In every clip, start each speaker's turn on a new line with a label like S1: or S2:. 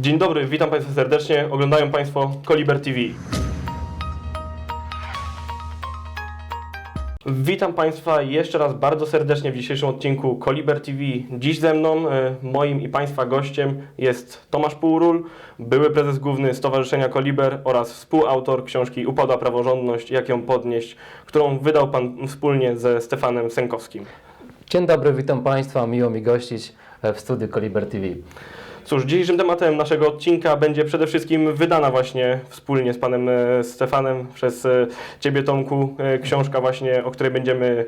S1: Dzień dobry, witam Państwa serdecznie. Oglądają Państwo Koliber TV. Witam Państwa jeszcze raz bardzo serdecznie w dzisiejszym odcinku Koliber TV. Dziś ze mną, e, moim i Państwa gościem jest Tomasz Półról, były prezes główny Stowarzyszenia Koliber oraz współautor książki Upada praworządność, jak ją podnieść, którą wydał Pan wspólnie ze Stefanem Sękowskim.
S2: Dzień dobry, witam Państwa, miło mi gościć e, w studiu Koliber TV.
S1: Cóż, dzisiejszym tematem naszego odcinka będzie przede wszystkim wydana właśnie wspólnie z panem e, Stefanem przez e, ciebie Tomku e, książka właśnie, o której będziemy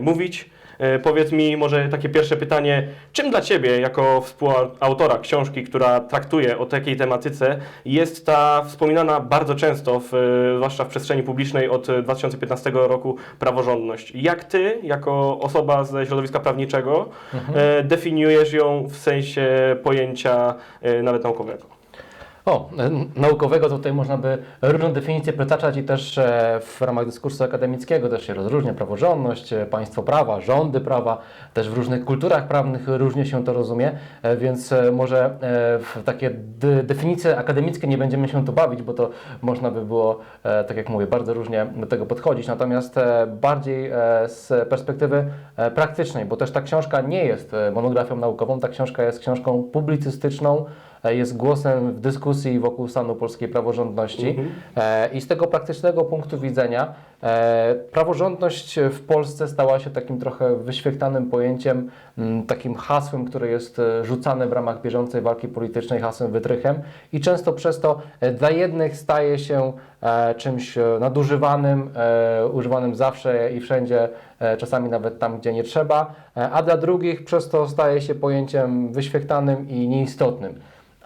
S1: mówić. E, Powiedz mi może takie pierwsze pytanie, czym dla ciebie jako współautora książki, która traktuje o takiej tematyce, jest ta wspominana bardzo często, w, zwłaszcza w przestrzeni publicznej od e, 2015 roku praworządność. Jak ty, jako osoba ze środowiska prawniczego, e, definiujesz ją w sensie pojęcia e, nawet naukowego?
S2: O, naukowego tutaj można by różne definicje przytaczać i też e, w ramach dyskursu akademickiego też się rozróżnia praworządność, e, państwo prawa, rządy prawa, też w różnych kulturach prawnych różnie się to rozumie, e, więc może w takie de- definicje akademickie nie będziemy się tu bawić, bo to można by było, tak jak mówię, bardzo różnie do tego podchodzić, natomiast bardziej z perspektywy praktycznej, bo też ta książka nie jest monografią naukową, ta książka jest książką publicystyczną, jest głosem w dyskusji wokół stanu polskiej praworządności. E, I z tego praktycznego punktu widzenia e, praworządność w Polsce stała się takim trochę wyświechtanym pojęciem, takim hasłem, które jest e, rzucane w ramach bieżącej walki politycznej, hasłem wytrychem i często przez to e, dla jednych staje się e, czymś e, nadużywanym, e, używanym zawsze i wszędzie, e, czasami nawet tam, gdzie nie trzeba, e, a dla drugich przez to staje się pojęciem wyświechtanym i nieistotnym.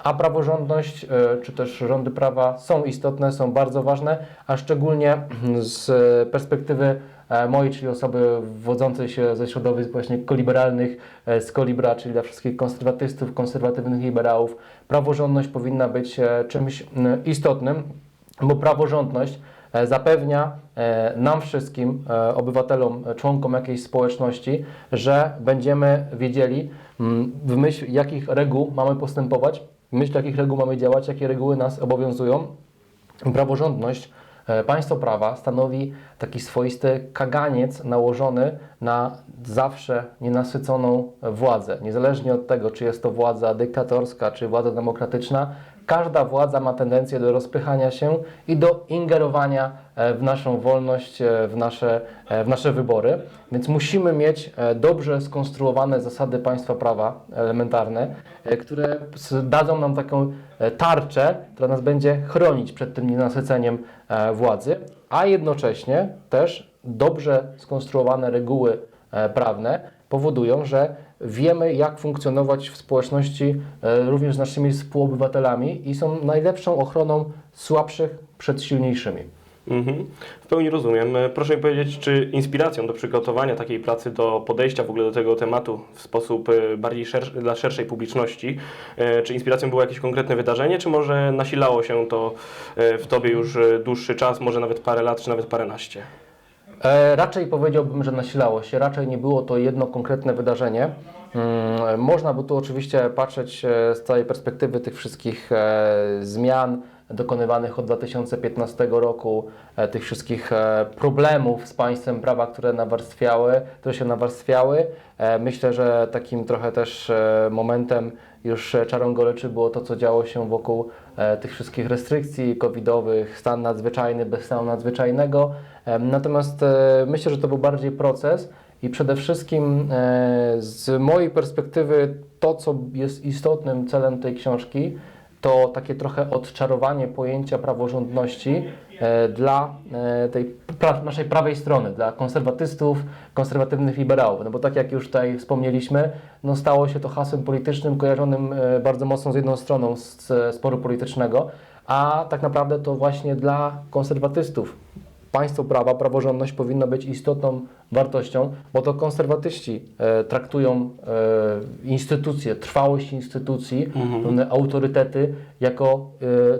S2: A praworządność, e, czy też rządy prawa są istotne, są bardzo ważne, a szczególnie z perspektywy e, mojej, czyli osoby wodzącej się ze środowisk właśnie koliberalnych, e, z kolibra, czyli dla wszystkich konserwatystów, konserwatywnych liberałów, praworządność powinna być czymś istotnym, bo praworządność zapewnia nam wszystkim, obywatelom, członkom jakiejś społeczności, że będziemy wiedzieli, w myśl jakich reguł mamy postępować, myśl jakich reguł mamy działać, jakie reguły nas obowiązują. Praworządność, państwo prawa stanowi taki swoisty kaganiec nałożony na zawsze nienasyconą władzę. Niezależnie od tego, czy jest to władza dyktatorska, czy władza demokratyczna, każda władza ma tendencję do rozpychania się i do ingerowania e, w naszą wolność, e, w nasze, e, w nasze wybory. Więc musimy mieć e, dobrze skonstruowane zasady państwa prawa elementarne, e, które dadzą nam taką e, tarczę, która nas będzie chronić przed tym nienasyceniem e, władzy, a jednocześnie też dobrze skonstruowane reguły e, prawne powodują, że wiemy, jak funkcjonować w społeczności e, również z naszymi współobywatelami i są najlepszą ochroną słabszych przed silniejszymi.
S1: Mhm. W pełni rozumiem. E, Proszę mi powiedzieć, czy inspiracją do przygotowania takiej pracy, do podejścia w ogóle do tego tematu w sposób e, bardziej szer- dla szerszej publiczności, e, czy inspiracją było jakieś konkretne wydarzenie, czy może nasilało się to w Tobie już dłuższy czas, może nawet parę lat, czy nawet paręnaście?
S2: E, raczej powiedziałbym, że nasilało się, raczej nie było to jedno konkretne wydarzenie. Mm, Można by tu oczywiście patrzeć z całej perspektywy tych wszystkich zmian dokonywanych od 2015 roku, e, tych wszystkich e, problemów z państwem prawa, które nawarstwiały, które się nawarstwiały. E, Myślę, że takim trochę też momentem już czarą goryczy było to, co działo się wokół tych wszystkich restrykcji covidowych, stan nadzwyczajny bez stanu nadzwyczajnego. Natomiast myślę, że to był bardziej proces i przede wszystkim z mojej perspektywy to, co jest istotnym celem tej książki, to takie trochę odczarowanie pojęcia praworządności e, dla e, tej pra naszej prawej strony, dla konserwatystów, konserwatywnych liberałów. No bo tak jak już tutaj wspomnieliśmy, no stało się to hasłem politycznym kojarzonym e, bardzo mocno z jedną stroną z, sporu politycznego, a tak naprawdę to właśnie dla konserwatystów państwo prawa, praworządność powinno być istotną wartością, bo to konserwatyści e, traktują e, instytucje, trwałość instytucji, pewne autorytety jako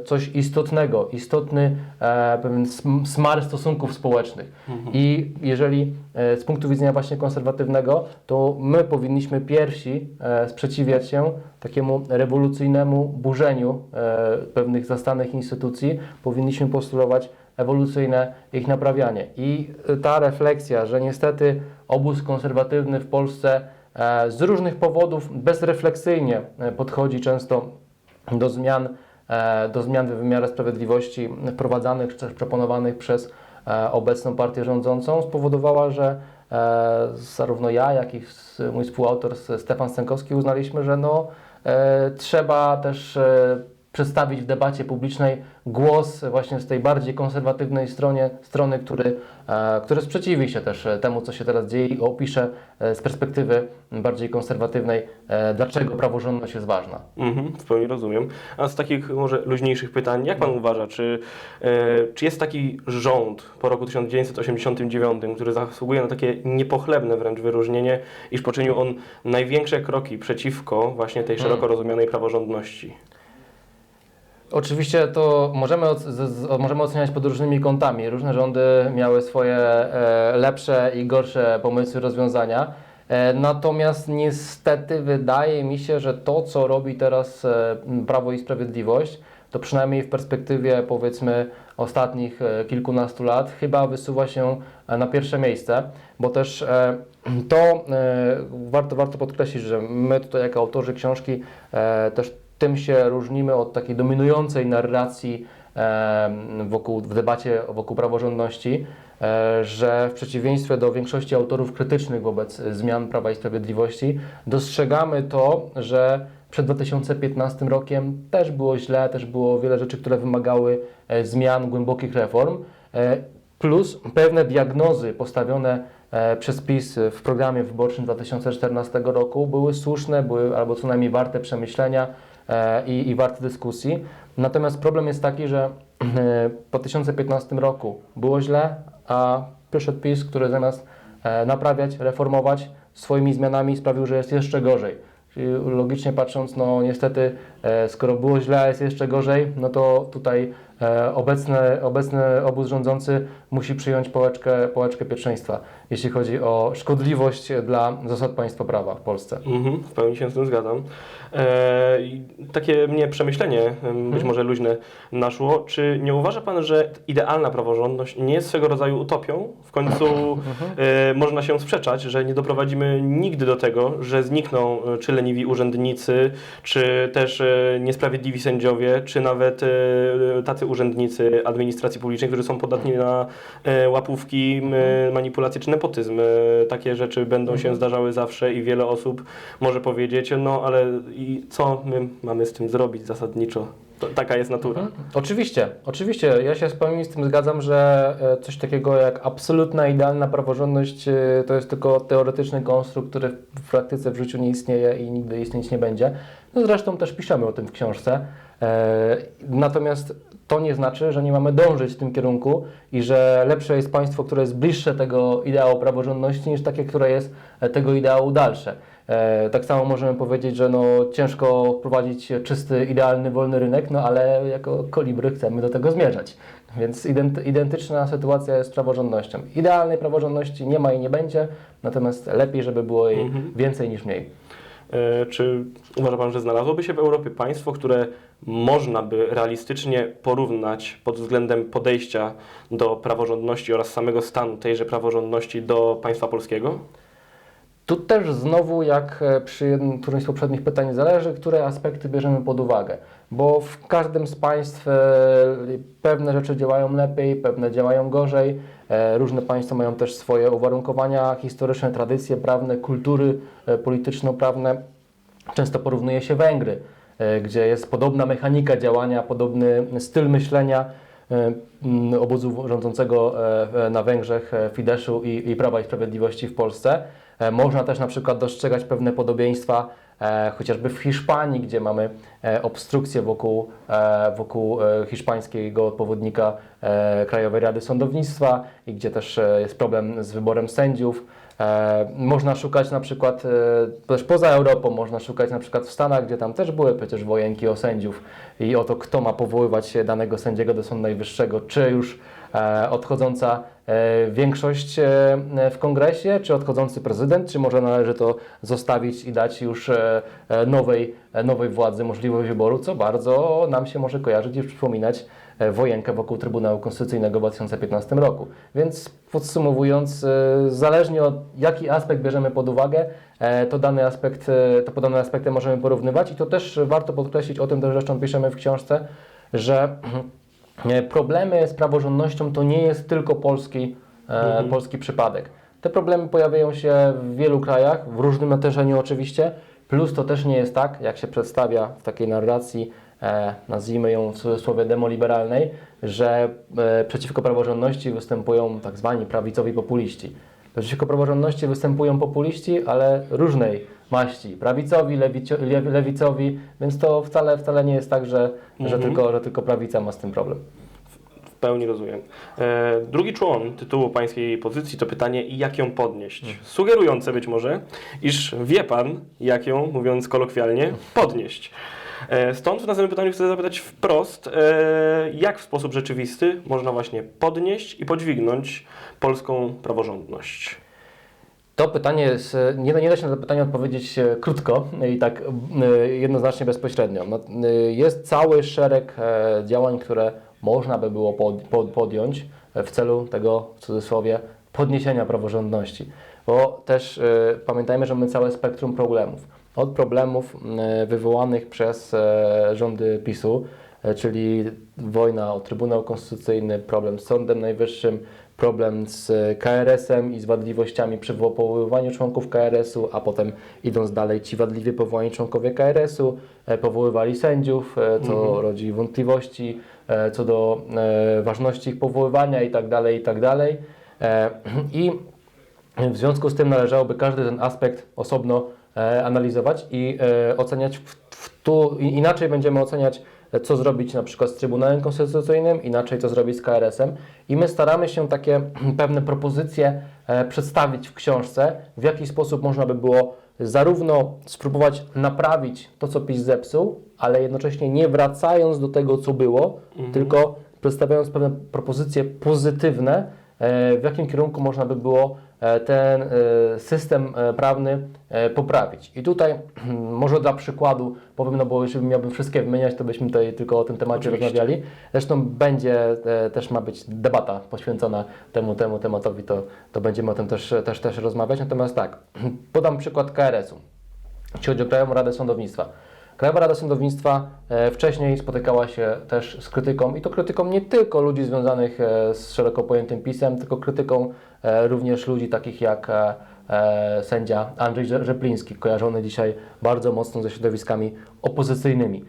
S2: e, coś istotnego, istotny e, pewien sm- smar stosunków społecznych. I jeżeli e, z punktu widzenia właśnie konserwatywnego, to my powinniśmy pierwsi e, sprzeciwiać się takiemu rewolucyjnemu burzeniu e, pewnych zastanych instytucji, powinniśmy postulować ewolucyjne ich naprawianie. I e, ta refleksja, że niestety obóz konserwatywny w Polsce e, z różnych powodów bezrefleksyjnie e, podchodzi często do zmian, e, do zmian w wymiarze sprawiedliwości wprowadzanych czy też proponowanych przez obecną partię rządzącą, spowodowała, że zarówno ja, jak i mój współautor Stefan Stękowski uznaliśmy, że no, trzeba też przedstawić w debacie publicznej głos właśnie z tej bardziej konserwatywnej stronie, strony, który, e, który sprzeciwi się też e, temu, co się teraz dzieje i opisze e, z perspektywy bardziej konserwatywnej, dlaczego praworządność jest ważna.
S1: Mhm, w pełni rozumiem. A z takich może luźniejszych pytań, jak Pan uważa, czy, czy jest taki rząd po roku 1989, który zasługuje na takie niepochlebne wręcz wyróżnienie, iż poczynił on największe kroki przeciwko właśnie tej szeroko rozumianej praworządności?
S2: Oczywiście to możemy, możemy oceniać pod różnymi kątami. Różne rządy miały swoje e, lepsze i gorsze pomysły, rozwiązania. E, natomiast niestety wydaje mi się, że to, co robi teraz e, Prawo i Sprawiedliwość, to przynajmniej w perspektywie powiedzmy ostatnich kilkunastu lat chyba wysuwa się na pierwsze miejsce, bo też to warto, warto podkreślić, że my tutaj jako autorzy książki też tym się różnimy od takiej dominującej narracji wokół, w debacie wokół praworządności, e, że w przeciwieństwie do większości autorów krytycznych wobec zmian Prawa i Sprawiedliwości dostrzegamy to, że przed 2015 rokiem też było źle, też było wiele rzeczy, które wymagały e, zmian, głębokich reform, e, plus pewne diagnozy postawione przez PiS w programie wyborczym 2014 roku były słuszne, były albo co najmniej warte przemyślenia i, i warte dyskusji. Natomiast problem jest taki, że e, po 2015 roku było źle, a przyszedł PiS, który zamiast e, naprawiać, reformować swoimi zmianami sprawił, że jest jeszcze gorzej. Czyli logicznie patrząc, no niestety, e, skoro było źle, a jest jeszcze gorzej, no to tutaj e, obecny, obecny obóz rządzący musi przyjąć pałeczkę, pałeczkę pierwszeństwa, jeśli chodzi o szkodliwość dla zasad państwa prawa w Polsce.
S1: Mhm, w pełni się z tym zgadzam. E, takie mnie przemyślenie, em, być może luźne, naszło. Czy nie uważa Pan, że idealna praworządność nie jest swego rodzaju utopią? W końcu e, można się sprzeczać, że nie doprowadzimy nigdy do tego, że znikną e, czy leniwi urzędnicy, czy też e, niesprawiedliwi sędziowie, czy nawet e, tacy urzędnicy administracji publicznej, którzy są podatni na e, łapówki, m, manipulacje czy nepotyzm. E, Takie rzeczy będą się zdarzały zawsze i wiele osób może powiedzieć, no ale i co my mamy z tym zrobić zasadniczo? Taka jest natura.
S2: Oczywiście, oczywiście. Ja się z pełni z tym zgadzam, że e, coś takiego jak absolutna, idealna praworządność e, to jest tylko teoretyczny konstrukt, który w praktyce w życiu nie istnieje i nigdy istnieć nie będzie. No zresztą też piszemy o tym w książce. E, Natomiast to nie znaczy, że nie mamy dążyć w tym kierunku i że lepsze jest państwo, które jest bliższe tego ideału praworządności niż takie, które jest e, tego ideału dalsze. E, Tak samo możemy powiedzieć, że no, ciężko wprowadzić czysty, idealny, wolny rynek, no ale jako kolibry chcemy do tego zmierzać. Więc identy, identyczna sytuacja jest z praworządnością. Idealnej praworządności nie ma i nie będzie, natomiast lepiej, żeby było jej więcej niż mniej.
S1: E, Czy uważa Pan, że znalazłoby się w Europie państwo, które można by realistycznie porównać pod względem podejścia do praworządności oraz samego stanu tejże praworządności do państwa polskiego?
S2: Tu też znowu, jak e, przy którymś z poprzednich pytań, zależy, które aspekty bierzemy pod uwagę. Bo w każdym z państw e, pewne rzeczy działają lepiej, pewne działają gorzej. E, Różne państwa mają też swoje uwarunkowania historyczne, tradycje prawne, kultury polityczno-prawne. Często porównuje się Węgry, gdzie jest podobna mechanika działania, podobny styl myślenia obozu rządzącego na Węgrzech, Fideszu i Prawa i Sprawiedliwości w Polsce. E, Można też na przykład dostrzegać pewne podobieństwa e, chociażby w Hiszpanii, gdzie mamy e, obstrukcję wokół, wokół hiszpańskiego odpowiednika Krajowej Rady Sądownictwa i gdzie też jest problem z wyborem sędziów. Można szukać na przykład też poza Europą, można szukać na przykład w Stanach, gdzie tam też były przecież wojenki o sędziów i o to, kto ma powoływać danego sędziego do Sądu Najwyższego, czy już odchodząca e, większość e, w kongresie, czy odchodzący prezydent, czy może należy to zostawić i dać już e, e, nowej, e, nowej władzy możliwość wyboru, co bardzo nam się może kojarzyć i przypominać e, wojenkę wokół Trybunału Konstytucyjnego w 2015 roku. Więc podsumowując, e, zależnie od jaki aspekt bierzemy pod uwagę, e, to dany aspekt, e, to podane aspekty możemy porównywać i to też warto podkreślić, o tym też zresztą piszemy w książce, że e, problemy z praworządnością to nie jest tylko polski, e, polski przypadek. Te problemy pojawiają się w wielu krajach, w różnym natężeniu oczywiście, plus to też nie jest tak, jak się przedstawia w takiej narracji, e, nazwijmy ją w cudzysłowie demoliberalnej, że e, przeciwko praworządności występują tak zwani prawicowi populiści. Przeciwko praworządności występują populiści, ale różnej maści. Prawicowi, lewicio, lew- lewicowi, więc to wcale, wcale nie jest tak, że, że, tylko, że tylko prawica ma z tym problem.
S1: W pełni rozumiem. E, drugi człon tytułu pańskiej pozycji to pytanie, jak ją podnieść? Sugerujące być może, iż wie pan, jak ją, mówiąc kolokwialnie, podnieść. E, stąd w następnym pytaniu chcę zapytać wprost, e, jak w sposób rzeczywisty można właśnie podnieść i podźwignąć polską praworządność?
S2: To pytanie jest, e, nie, nie da się na to pytanie odpowiedzieć e, krótko i tak e, jednoznacznie bezpośrednio. No, e, Jest cały szereg e, działań, które można by było pod, pod, podjąć e, w celu tego, w cudzysłowie, podniesienia praworządności. Bo też e, pamiętajmy, że mamy całe spektrum problemów. Od problemów e, wywołanych przez e, rządy PiSu, e, czyli wojna o Trybunał Konstytucyjny, problem z Sądem Najwyższym, problem z KRS-em i z wadliwościami przy powoływaniu członków KRS-u, a potem idąc dalej, ci wadliwie powołani członkowie KRS-u e, powoływali sędziów, e, co rodzi wątpliwości e, co do ważności ich powoływania i tak dalej, i tak dalej. I w związku z tym należałoby każdy ten aspekt osobno analizować i oceniać w, w tu, inaczej będziemy oceniać, co zrobić na przykład z Trybunałem Konstytucyjnym, inaczej co zrobić z KRS-em i my staramy się takie pewne propozycje e, przedstawić w książce, w jaki sposób można by było zarówno spróbować naprawić to, co PiS zepsuł, ale jednocześnie nie wracając do tego, co było, tylko przedstawiając pewne propozycje pozytywne, e, w jakim kierunku można by było ten e, system e, prawny e, poprawić. I tutaj może dla przykładu powiem, no bo jeżeli miałbym wszystkie wymieniać, to byśmy tutaj tylko o tym temacie
S1: Oczywiście.
S2: rozmawiali. Zresztą będzie, e, też ma być debata poświęcona temu, temu tematowi, to, to będziemy o tym też, też, też rozmawiać. Natomiast tak, podam przykład KRS-u, jeśli chodzi o Krajową Radę Sądownictwa. Krajowa Rada Sądownictwa e, wcześniej spotykała się też z krytyką i to krytyką nie tylko ludzi związanych e, z szeroko pojętym pisem, tylko krytyką e, również ludzi takich jak sędzia Andrzej Rze- Rzepliński, kojarzony dzisiaj bardzo mocno ze środowiskami opozycyjnymi.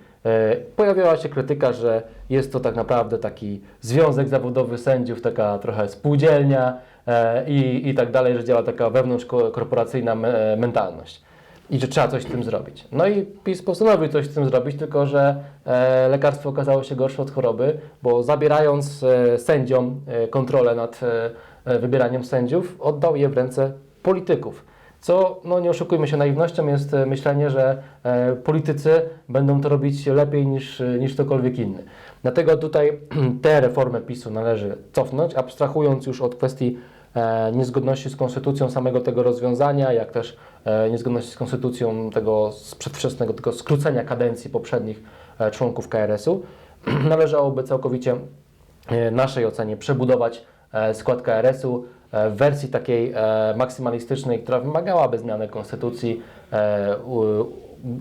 S2: Pojawiała się krytyka, że jest to tak naprawdę taki związek zawodowy sędziów, taka trochę spółdzielnia i, i tak dalej, że działa taka wewnątrzkorporacyjna me- mentalność i że trzeba coś z tym zrobić. No i PiS postanowił coś z tym zrobić, tylko że e, lekarstwo okazało się gorsze od choroby, bo zabierając e, sędziom e, kontrolę nad e, e, wybieraniem sędziów, oddał je w ręce polityków. Co, no nie oszukujmy się, naiwnością jest e, myślenie, że e, politycy będą to robić lepiej niż, e, niż ktokolwiek inny. Dlatego tutaj tę reformę PiSu należy cofnąć, abstrahując już od kwestii niezgodności z konstytucją samego tego rozwiązania, jak też e, niezgodności z konstytucją tego z przedwczesnego tego skrócenia kadencji poprzednich e, członków KRS-u. Należałoby całkowicie e, naszej ocenie przebudować e, skład KRS-u e, w wersji takiej e, maksymalistycznej, która wymagałaby zmiany konstytucji, e,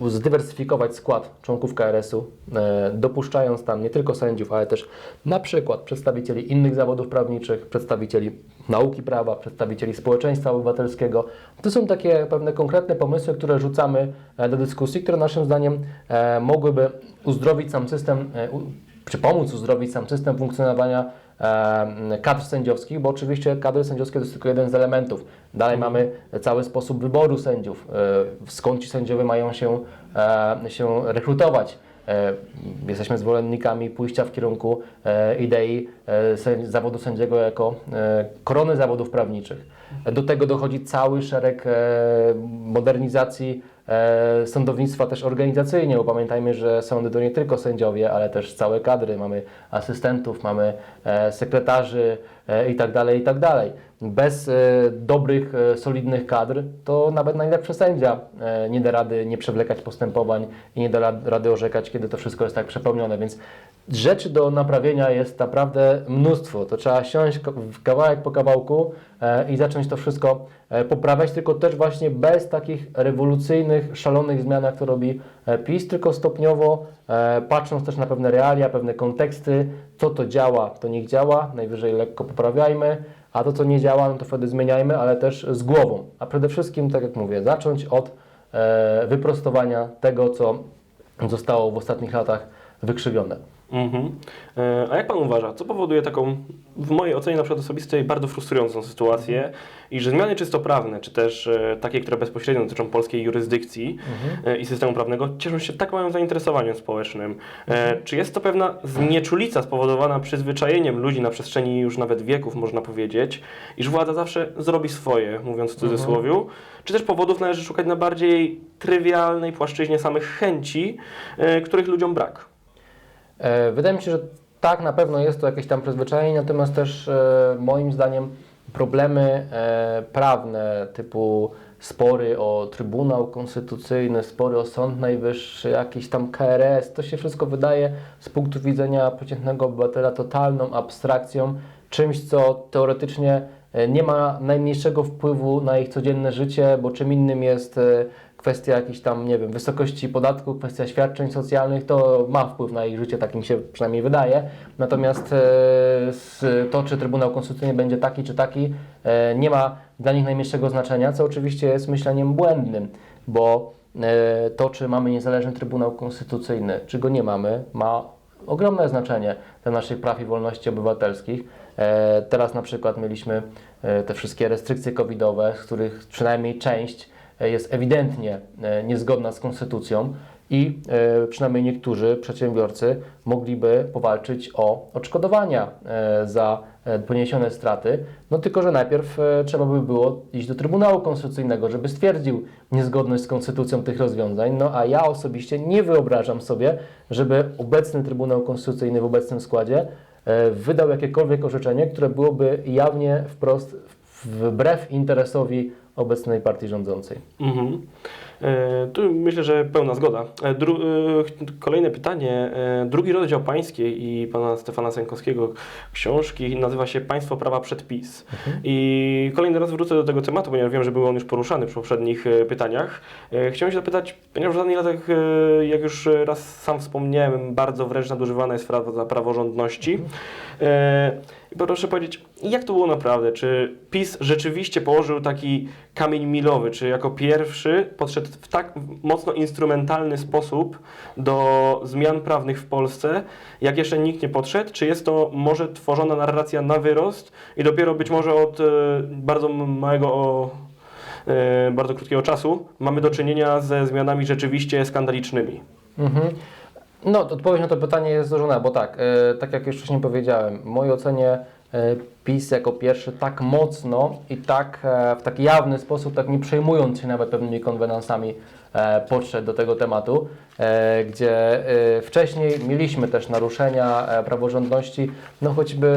S2: zdywersyfikować skład członków KRS-u, e, dopuszczając tam nie tylko sędziów, ale też na przykład przedstawicieli innych zawodów prawniczych, przedstawicieli nauki prawa, przedstawicieli społeczeństwa obywatelskiego. To są takie pewne konkretne pomysły, które rzucamy e, do dyskusji, które naszym zdaniem e, mogłyby uzdrowić sam system, czy pomóc uzdrowić sam system funkcjonowania kadr sędziowskich, bo oczywiście kadry sędziowskie to jest tylko jeden z elementów. Dalej mamy cały sposób wyboru sędziów, e, skąd ci sędziowie mają się, e, się rekrutować. E, Jesteśmy zwolennikami pójścia w kierunku e, idei e, zawodu sędziego jako e, korony zawodów prawniczych. Do tego dochodzi cały szereg e, modernizacji e, sądownictwa też organizacyjnie, bo pamiętajmy, że sądy to nie tylko sędziowie, ale też całe kadry. Mamy asystentów, mamy e, sekretarzy e, i Bez e, dobrych, e, solidnych kadr to nawet najlepszy sędzia e, nie da rady nie przewlekać postępowań i nie da ra- rady orzekać, kiedy to wszystko jest tak przepełnione, więc rzeczy do naprawienia jest naprawdę mnóstwo. To trzeba siąść w kawałek po kawałku i zacząć to wszystko poprawiać, tylko też właśnie bez takich rewolucyjnych, szalonych zmian, jak to robi PiS, tylko stopniowo, patrząc też na pewne realia, pewne konteksty, co to działa, to niech działa, najwyżej lekko poprawiajmy, a to, co nie działa, no to wtedy zmieniajmy, ale też z głową. A przede wszystkim, tak jak mówię, zacząć od e, wyprostowania tego, co zostało w ostatnich latach wykrzywione.
S1: Mhm. E, A jak pan uważa, co powoduje taką, w mojej ocenie na przykład osobistej, bardzo frustrującą sytuację i że zmiany czysto prawne, czy też e, takie, które bezpośrednio dotyczą polskiej jurysdykcji e, i systemu prawnego, cieszą się tak małym zainteresowaniem społecznym? E, Czy jest to pewna znieczulica spowodowana przyzwyczajeniem ludzi na przestrzeni już nawet wieków, można powiedzieć, iż władza zawsze zrobi swoje, mówiąc w cudzysłowiu, czy też powodów należy szukać na bardziej trywialnej płaszczyźnie samych chęci, których ludziom brak?
S2: E, Wydaje mi się, że tak, na pewno jest to jakieś tam przyzwyczajenie, natomiast też e, moim zdaniem problemy e, prawne typu spory o Trybunał Konstytucyjny, spory o Sąd Najwyższy, jakiś tam KRS, to się wszystko wydaje z punktu widzenia przeciętnego obywatela totalną abstrakcją, czymś, co teoretycznie nie ma najmniejszego wpływu na ich codzienne życie, bo czym innym jest kwestia jakiejś tam, nie wiem, wysokości podatku, kwestia świadczeń socjalnych, to ma wpływ na ich życie, tak mi się przynajmniej wydaje. Natomiast e, to, czy Trybunał Konstytucyjny będzie taki czy taki, e, nie ma dla nich najmniejszego znaczenia, co oczywiście jest myśleniem błędnym, bo e, to, czy mamy niezależny Trybunał Konstytucyjny, czy go nie mamy, ma ogromne znaczenie dla naszych praw i wolności obywatelskich. Teraz na przykład mieliśmy te wszystkie restrykcje covidowe, z których przynajmniej część jest ewidentnie e, niezgodna z konstytucją i e, przynajmniej niektórzy przedsiębiorcy mogliby powalczyć o odszkodowania e, za e, poniesione straty, no tylko, że najpierw e, trzeba by było iść do Trybunału Konstytucyjnego, żeby stwierdził niezgodność z konstytucją tych rozwiązań, no a ja osobiście nie wyobrażam sobie, żeby obecny Trybunał Konstytucyjny w obecnym składzie e, wydał jakiekolwiek orzeczenie, które byłoby jawnie wprost wbrew interesowi obecnej partii rządzącej.
S1: Mhm. E, Tu myślę, że pełna zgoda. E, Dru, e, kolejne pytanie. Drugi rozdział pańskiej i pana Stefana Sękowskiego książki nazywa się Państwo prawa przed PiS. I kolejny raz wrócę do tego tematu, ponieważ wiem, że był on już poruszany przy poprzednich pytaniach. Chciałem się zapytać, ponieważ w ostatnich latach, jak już raz sam wspomniałem, bardzo wręcz nadużywana jest fraza praworządności. I proszę powiedzieć, jak to było naprawdę? Czy PiS rzeczywiście położył taki kamień milowy? Czy jako pierwszy podszedł w tak mocno instrumentalny sposób do zmian prawnych w Polsce, jak jeszcze nikt nie podszedł? Czy jest to może tworzona narracja na wyrost i dopiero być może od e, bardzo małego e, bardzo krótkiego czasu mamy do czynienia ze zmianami rzeczywiście skandalicznymi?
S2: Mhm. No, odpowiedź na to pytanie jest złożona, bo tak, e, tak jak już wcześniej powiedziałem, w mojej ocenie e, PiS jako pierwszy tak mocno i tak e, w taki jawny sposób, tak nie przejmując się nawet pewnymi konwenansami, e, podszedł do tego tematu, e, gdzie e, wcześniej mieliśmy też naruszenia e, praworządności, no choćby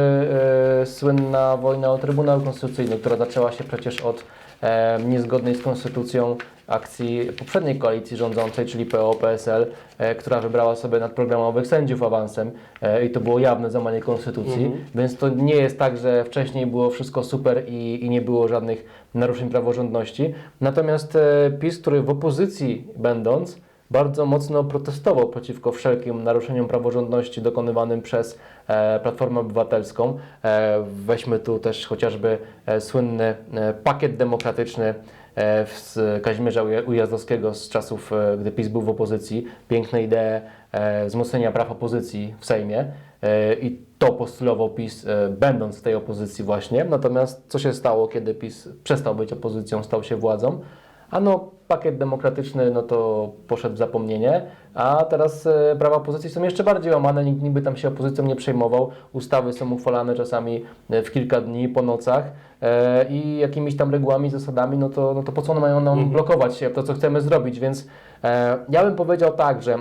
S2: e, słynna wojna o Trybunał Konstytucyjny, która zaczęła się przecież od e, niezgodnej z konstytucją akcji poprzedniej koalicji rządzącej, czyli PO-PSL, e, która wybrała sobie nadprogramowych sędziów awansem e, i to było jawne złamanie konstytucji,
S1: Mhm.
S2: więc to nie jest tak, że wcześniej było wszystko super i, i nie było żadnych naruszeń praworządności. Natomiast e, PiS, który w opozycji będąc, bardzo mocno protestował przeciwko wszelkim naruszeniom praworządności dokonywanym przez e, Platformę Obywatelską. E, weźmy tu też chociażby e, słynny e, pakiet demokratyczny z Kazimierza Uja- Ujazdowskiego z czasów, e, gdy PiS był w opozycji. Piękne idee e, wzmocnienia praw opozycji w Sejmie e, i to postulował PiS, e, będąc w tej opozycji właśnie. Natomiast co się stało, kiedy PiS przestał być opozycją, stał się władzą? Ano, pakiet demokratyczny, no to poszedł w zapomnienie, a teraz e, prawa opozycji są jeszcze bardziej łamane, nikt niby tam się opozycją nie przejmował, ustawy są uchwalane czasami e, w kilka dni, po nocach. E, i jakimiś tam regułami, zasadami, no to, no to po co one mają nam blokować to, co chcemy zrobić, więc e, ja bym powiedział tak, że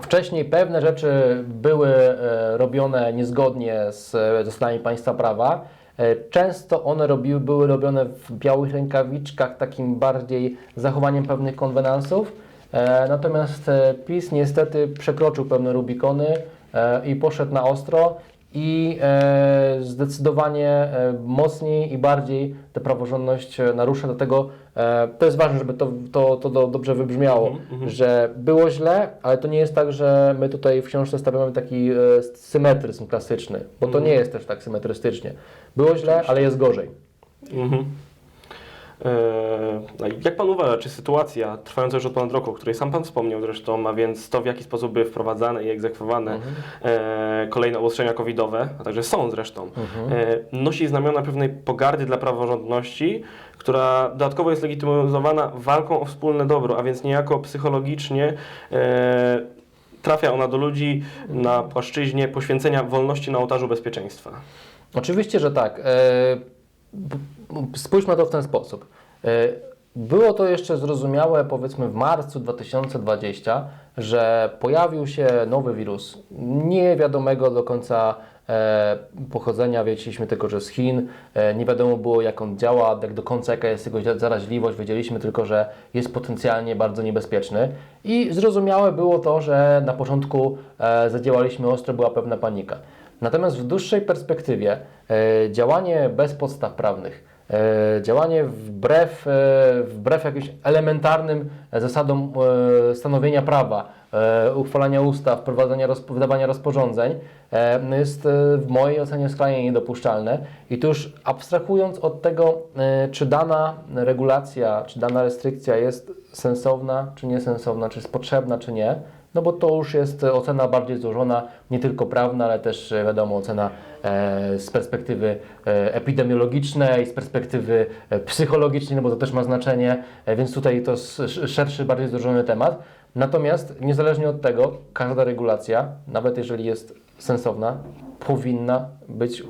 S2: Wcześniej pewne rzeczy były e, robione niezgodnie z zasadami państwa prawa. E, Często one robiły, były robione w białych rękawiczkach, takim bardziej zachowaniem pewnych konwenansów. E, Natomiast e, PiS niestety przekroczył pewne Rubikony i poszedł na ostro i zdecydowanie mocniej i bardziej tę praworządność narusza. Dlatego to jest ważne, żeby to, to, to do, dobrze wybrzmiało, że było źle, ale to nie jest tak, że my tutaj w książce stawiamy taki e, symetryzm klasyczny, bo to nie jest też tak symetrystycznie. Było źle, ale jest gorzej.
S1: E, no i jak Pan uważa, czy sytuacja trwająca już od ponad roku, o której sam Pan wspomniał zresztą, a więc to w jaki sposób były wprowadzane i egzekwowane e, kolejne obostrzenia covidowe, a także są zresztą, e, nosi znamiona pewnej pogardy dla praworządności, która dodatkowo jest legitymizowana walką o wspólne dobro, a więc niejako psychologicznie e, trafia ona do ludzi na płaszczyźnie poświęcenia wolności na ołtarzu bezpieczeństwa.
S2: Oczywiście, że tak. Spójrzmy na to w ten sposób. E, Było to jeszcze zrozumiałe powiedzmy w marcu 2020, że pojawił się nowy wirus niewiadomego do końca e, pochodzenia. Wiedzieliśmy tylko, że z Chin. E, Nie wiadomo było jak on działa, jak do końca jaka jest jego zaraźliwość. Wiedzieliśmy tylko, że jest potencjalnie bardzo niebezpieczny. I zrozumiałe było to, że na początku zadziałaliśmy ostro, była pewna panika. Natomiast w dłuższej perspektywie działanie bez podstaw prawnych, działanie wbrew, e, wbrew jakimś elementarnym zasadom e, stanowienia prawa, e, uchwalania ustaw, prowadzenia, wydawania rozporządzeń, e, jest e, w mojej ocenie skrajnie niedopuszczalne. I tu już abstrahując od tego, e, czy dana regulacja, czy dana restrykcja jest sensowna, czy niesensowna, czy jest potrzebna, czy nie, no bo to już jest ocena bardziej złożona, nie tylko prawna, ale też e, wiadomo ocena e, z perspektywy e, epidemiologicznej, z perspektywy psychologicznej, no bo to też ma znaczenie, więc tutaj to szerszy, bardziej złożony temat. Natomiast niezależnie od tego, każda regulacja, nawet jeżeli jest sensowna, powinna być e,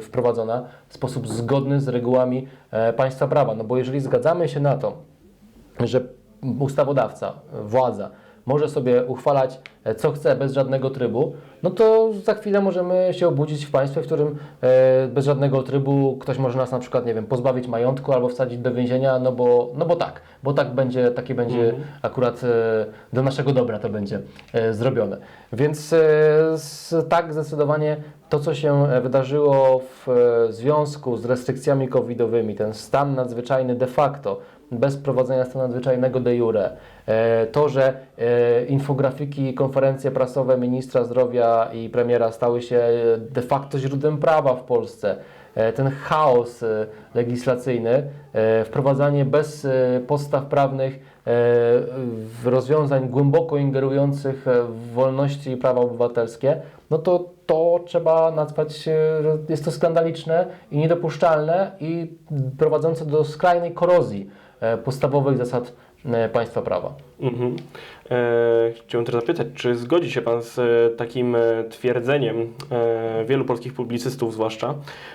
S2: wprowadzona w sposób zgodny z regułami państwa prawa. No bo jeżeli zgadzamy się na to, że ustawodawca, władza może sobie uchwalać e, co chce bez żadnego trybu, no to za chwilę możemy się obudzić w państwie, w którym e, bez żadnego trybu ktoś może nas na przykład, nie wiem, pozbawić majątku albo wsadzić do więzienia, no bo, no bo tak, bo tak będzie, takie będzie akurat e, do naszego dobra to będzie zrobione. Więc tak zdecydowanie to, co się wydarzyło w związku z restrykcjami covidowymi, ten stan nadzwyczajny de facto, bez prowadzenia stanu nadzwyczajnego de jure, e, to, że e, infografiki, konferencje prasowe ministra zdrowia i premiera stały się de facto źródłem prawa w Polsce, e, ten chaos legislacyjny, wprowadzanie bez podstaw prawnych rozwiązań głęboko ingerujących w wolności i prawa obywatelskie, no to to trzeba nazwać, jest to skandaliczne i niedopuszczalne i prowadzące do skrajnej korozji podstawowych zasad e, państwa prawa.
S1: Mhm. E, chciałbym też zapytać, czy zgodzi się Pan z e, takim e, twierdzeniem wielu polskich publicystów zwłaszcza,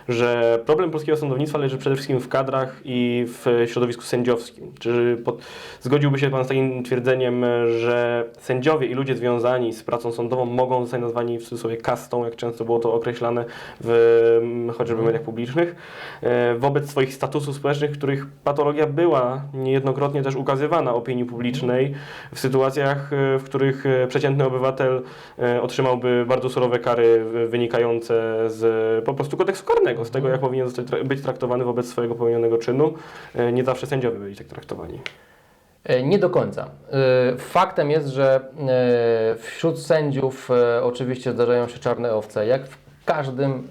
S1: że problem polskiego sądownictwa leży przede wszystkim w kadrach i w środowisku sędziowskim? Czy pod, zgodziłby się Pan z takim twierdzeniem, że sędziowie i ludzie związani z pracą sądową mogą zostać nazwani w cudzysłowie kastą, jak często było to określane w chociażby mediach publicznych, wobec swoich statusów społecznych, których patologia była niejednokrotnie też ukazywana opinii publicznej w sytuacjach, e, w których e, przeciętny obywatel e, otrzymałby bardzo surowe kary wynikające z po prostu kodeksu karnego, z tego jak powinien być traktowany wobec swojego popełnionego czynu. Nie zawsze sędziowie byli tak traktowani.
S2: Nie do końca. Faktem jest, że wśród sędziów oczywiście zdarzają się czarne owce, jak w każdym,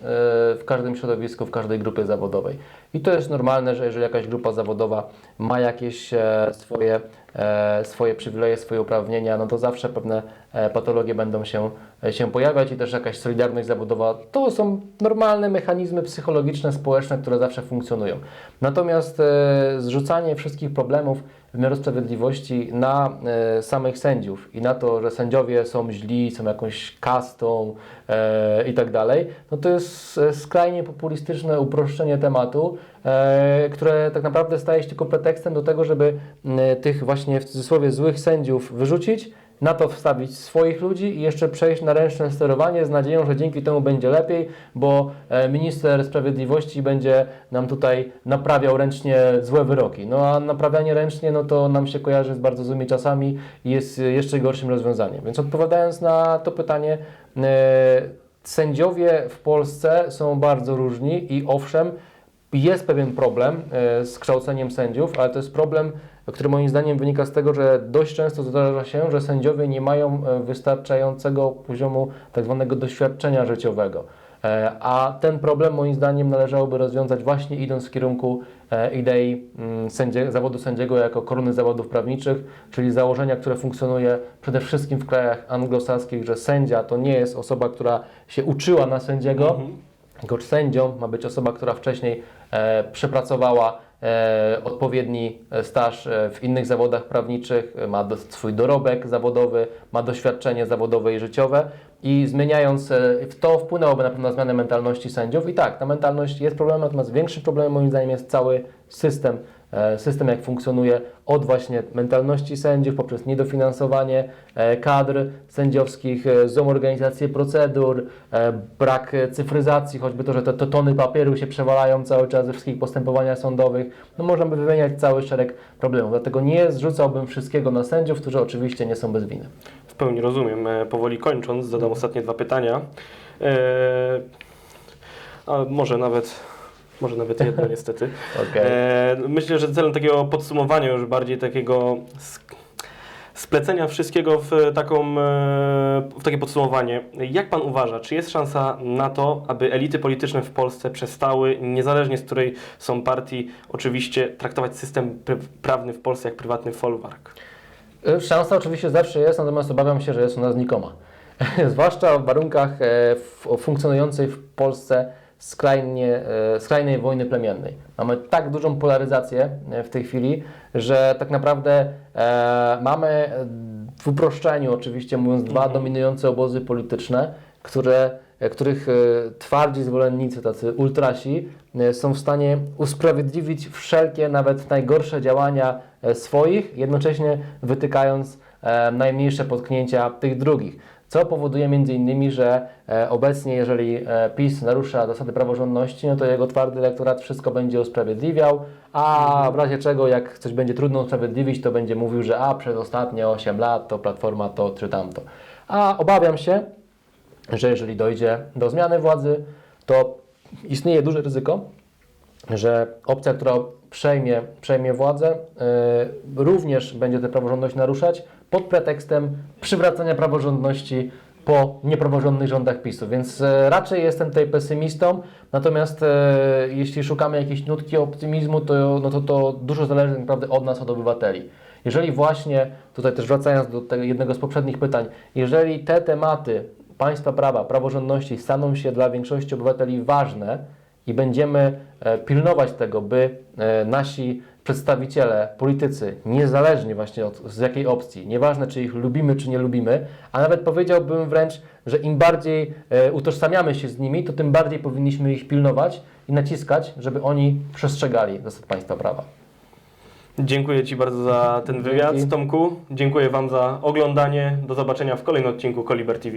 S2: w każdym środowisku, w każdej grupie zawodowej. I to jest normalne, że jeżeli jakaś grupa zawodowa ma jakieś e, swoje e, swoje przywileje, swoje uprawnienia, no to zawsze pewne e, patologie będą się, się pojawiać i też jakaś solidarność zawodowa. To są normalne mechanizmy psychologiczne, społeczne, które zawsze funkcjonują. Natomiast zrzucanie wszystkich problemów wymiaru sprawiedliwości na e, samych sędziów i na to, że sędziowie są źli, są jakąś kastą e, i tak dalej, no to jest skrajnie populistyczne uproszczenie tematu, które tak naprawdę staje się tylko pretekstem do tego, żeby tych właśnie w cudzysłowie złych sędziów wyrzucić, na to wstawić swoich ludzi i jeszcze przejść na ręczne sterowanie z nadzieją, że dzięki temu będzie lepiej, bo e, minister sprawiedliwości będzie nam tutaj naprawiał ręcznie złe wyroki. No a naprawianie ręcznie, no to nam się kojarzy z bardzo złymi czasami i jest e, jeszcze gorszym rozwiązaniem. Więc odpowiadając na to pytanie, e, sędziowie w Polsce są bardzo różni i owszem, jest pewien problem e, z kształceniem sędziów, ale to jest problem, który moim zdaniem wynika z tego, że dość często zdarza się, że sędziowie nie mają e, wystarczającego poziomu tak zwanego doświadczenia życiowego. E, A ten problem moim zdaniem należałoby rozwiązać właśnie idąc w kierunku idei mm, sędzie, zawodu sędziego jako korony zawodów prawniczych, czyli założenia, które funkcjonuje przede wszystkim w krajach anglosaskich, że sędzia to nie jest osoba, która się uczyła na sędziego, Coach sędzią ma być osoba, która wcześniej e, przepracowała e, odpowiedni e, staż e, w innych zawodach prawniczych, ma do, swój dorobek zawodowy, ma doświadczenie zawodowe i życiowe i zmieniając e, w to wpłynęłoby na pewno na zmianę mentalności sędziów. I tak, ta mentalność jest problemem, natomiast większym problemem moim zdaniem jest cały system, system jak funkcjonuje od właśnie mentalności sędziów poprzez niedofinansowanie e, kadr sędziowskich, e, złą organizację procedur, e, brak e, cyfryzacji, choćby to, że te, te tony papieru się przewalają cały czas we wszystkich postępowaniach sądowych. No można by wymieniać cały szereg problemów. Dlatego nie zrzucałbym wszystkiego na sędziów, którzy oczywiście nie są bez winy.
S1: W pełni rozumiem. E, Powoli kończąc, zadam ostatnie dwa pytania. E, a może nawet, może nawet jedno niestety.
S2: Okej.
S1: E, myślę, że celem takiego podsumowania już bardziej takiego splecenia wszystkiego w, taką, e, w takie podsumowanie. Jak Pan uważa, czy jest szansa na to, aby elity polityczne w Polsce przestały, niezależnie z której są partii, oczywiście traktować system pr- prawny w Polsce jak prywatny folwark?
S2: E, Szansa oczywiście zawsze jest, natomiast obawiam się, że jest ona znikoma. Zwłaszcza w warunkach e, funkcjonującej w Polsce skrajnie, e, skrajnej wojny plemiennej. Mamy tak dużą polaryzację e, w tej chwili, że tak naprawdę e, mamy w uproszczeniu oczywiście mówiąc dwa dominujące obozy polityczne, które, których twardzi zwolennicy, tacy ultrasi, są w stanie usprawiedliwić wszelkie, nawet najgorsze działania swoich, jednocześnie wytykając najmniejsze potknięcia tych drugich. Co powoduje innymi, że e, obecnie, jeżeli e, PiS narusza zasady praworządności, no to jego twardy elektorat wszystko będzie usprawiedliwiał, a w razie czego, jak coś będzie trudno usprawiedliwić, to będzie mówił, że a przez ostatnie 8 lat to Platforma to czy tamto. A obawiam się, że jeżeli dojdzie do zmiany władzy, to istnieje duże ryzyko, że opcja, która przejmie, przejmie władzę, y, również będzie tę praworządność naruszać pod pretekstem przywracania praworządności po niepraworządnych rządach PiSu. Więc y, raczej jestem tutaj pesymistą, natomiast y, jeśli szukamy jakiejś nutki optymizmu, to, no to, to dużo zależy tak naprawdę od nas, od obywateli. Jeżeli właśnie, tutaj też wracając do tego jednego z poprzednich pytań, jeżeli te tematy państwa prawa, praworządności staną się dla większości obywateli ważne, i będziemy e, pilnować tego, by e, nasi przedstawiciele, politycy, niezależnie właśnie od z jakiej opcji, nieważne czy ich lubimy czy nie lubimy, a nawet powiedziałbym wręcz, że im bardziej e, utożsamiamy się z nimi, to tym bardziej powinniśmy ich pilnować i naciskać, żeby oni przestrzegali zasad państwa prawa.
S1: Dziękuję Ci bardzo za ten wywiad,
S2: Dzięki.
S1: Tomku. Dziękuję Wam za oglądanie. Do zobaczenia w kolejnym odcinku Koliber TV.